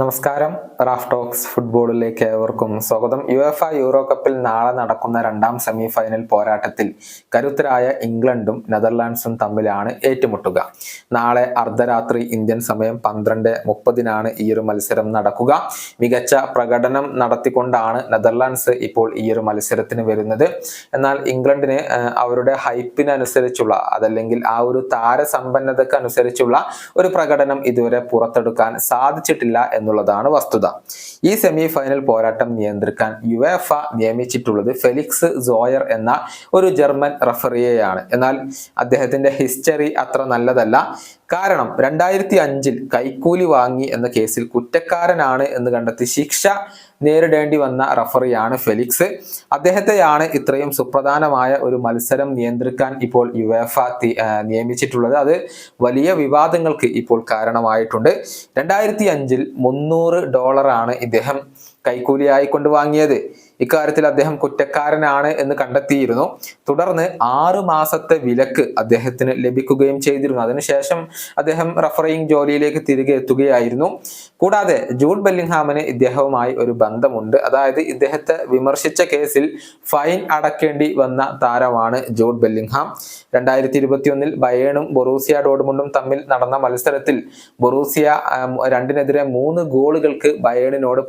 നമസ്കാരം. Raf talks ഫുട്ബോളിലേക്ക് ഏവർക്കും സ്വാഗതം. യു എഫ് യൂറോ കപ്പിൽ നാളെ നടക്കുന്ന രണ്ടാം സെമി ഫൈനൽ പോരാട്ടത്തിൽ കരുത്തരായ ഇംഗ്ലണ്ടും നെതർലാൻഡ്സും തമ്മിലാണ് ഏറ്റുമുട്ടുക. നാളെ അർദ്ധരാത്രി ഇന്ത്യൻ സമയം പന്ത്രണ്ട് മുപ്പതിനാണ് ഈ ഒരു മത്സരം നടക്കുക. മികച്ച പ്രകടനം നടത്തിക്കൊണ്ടാണ് നെതർലാൻഡ്സ് ഇപ്പോൾ ഈ ഒരു മത്സരത്തിന് വരുന്നത്. എന്നാൽ ഇംഗ്ലണ്ടിന് അവരുടെ ഹൈപ്പിനനുസരിച്ചുള്ള അതല്ലെങ്കിൽ ആ ഒരു താരസമ്പന്നതയ്ക്ക് അനുസരിച്ചുള്ള ഒരു പ്രകടനം ഇതുവരെ പുറത്തെടുക്കാൻ സാധിച്ചിട്ടില്ല എന്നുള്ളതാണ് വസ്തുത. ഈ സെമി ഫൈനൽ പോരാട്ടം നിയന്ത്രിക്കാൻ യുവേഫ നിയമിച്ചിട്ടുള്ളത് ഫെലിക്സ് സോയർ എന്ന ഒരു ജർമ്മൻ റഫറിയെയാണ് എന്നാൽ അദ്ദേഹത്തിന്റെ ഹിസ്റ്ററി അത്ര നല്ലതല്ല. കാരണം രണ്ടായിരത്തി അഞ്ചിൽ കൈക്കൂലി വാങ്ങി എന്ന കേസിൽ കുറ്റക്കാരനാണ് എന്ന് കണ്ടെത്തി ശിക്ഷ നേരിടേണ്ടി വന്ന റഫറിയാണ് ഫെലിക്സ്. അദ്ദേഹത്തെയാണ് ഇത്രയും സുപ്രധാനമായ ഒരു മത്സരം നിയന്ത്രിക്കാൻ ഇപ്പോൾ യുവേഫ നിയമിച്ചിട്ടുള്ളത്. അത് വലിയ വിവാദങ്ങൾക്ക് ഇപ്പോൾ കാരണമായിട്ടുണ്ട്. രണ്ടായിരത്തി അഞ്ചിൽ മുന്നൂറ് ഡോളറാണ് ഇദ്ദേഹം കൈക്കൂലിയായി കൊണ്ട് വാങ്ങിയത്. ഇക്കാര്യത്തിൽ അദ്ദേഹം കുറ്റക്കാരനാണ് എന്ന് കണ്ടെത്തിയിരുന്നു. തുടർന്ന് ആറ് മാസത്തെ വിലക്ക് അദ്ദേഹത്തിന് ലഭിക്കുകയും ചെയ്തിരുന്നു. അതിനുശേഷം അദ്ദേഹം റഫറിങ് ജോലിയിലേക്ക് തിരികെ എത്തുകയായിരുന്നു. കൂടാതെ ജൂഡ് ബെല്ലിംഗ്ഹാമിന് ഇദ്ദേഹവുമായി ഒരു ബന്ധമുണ്ട്. അതായത് ഇദ്ദേഹത്തെ വിമർശിച്ച കേസിൽ ഫൈൻ അടക്കേണ്ടി വന്ന താരമാണ് ജൂഡ് ബെല്ലിംഗ്ഹാം. രണ്ടായിരത്തി ഇരുപത്തിയൊന്നിൽ ബയേണും ബൊറൂസിയ ഡോഡ്മുണ്ടും തമ്മിൽ നടന്ന മത്സരത്തിൽ ബൊറൂസിയ രണ്ടിനെതിരെ മൂന്ന് ഗോളുകൾക്ക് ബയേണിനോട്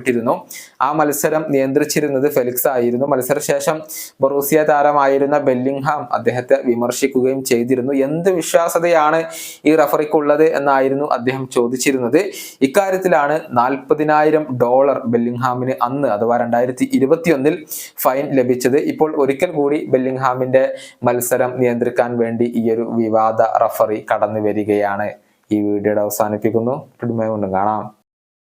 പരാജയപ്പെട്ടിരുന്നു ആ മത്സരം നിയന്ത്രിച്ചിരുന്നത് ഫെലിക്സ് ആയിരുന്നു. മത്സരശേഷം ബറൂസിയ താരമായിരുന്ന ബെല്ലിംഗ്ഹാം അദ്ദേഹത്തെ വിമർശിക്കുകയും ചെയ്തിരുന്നു. എന്ത് വിശ്വാസതയാണ് ഈ റഫറിക്കുള്ളത് എന്നായിരുന്നു അദ്ദേഹം ചോദിച്ചിരുന്നത്. ഇക്കാര്യത്തിലാണ് നാൽപ്പതിനായിരം ഡോളർ ബെല്ലിംഗ്ഹാമിന് അന്ന് അഥവാ രണ്ടായിരത്തി ഇരുപത്തിയൊന്നിൽ ഫൈൻ ലഭിച്ചത്. ഇപ്പോൾ ഒരിക്കൽ കൂടി ബെല്ലിംഗ്ഹാമിന്റെ മത്സരം നിയന്ത്രിക്കാൻ വേണ്ടി ഈ ഒരു വിവാദ റഫറി കടന്നു വരികയാണ് ഈ വീഡിയോയുടെ അവസാനിപ്പിക്കുന്നു. കാണാം.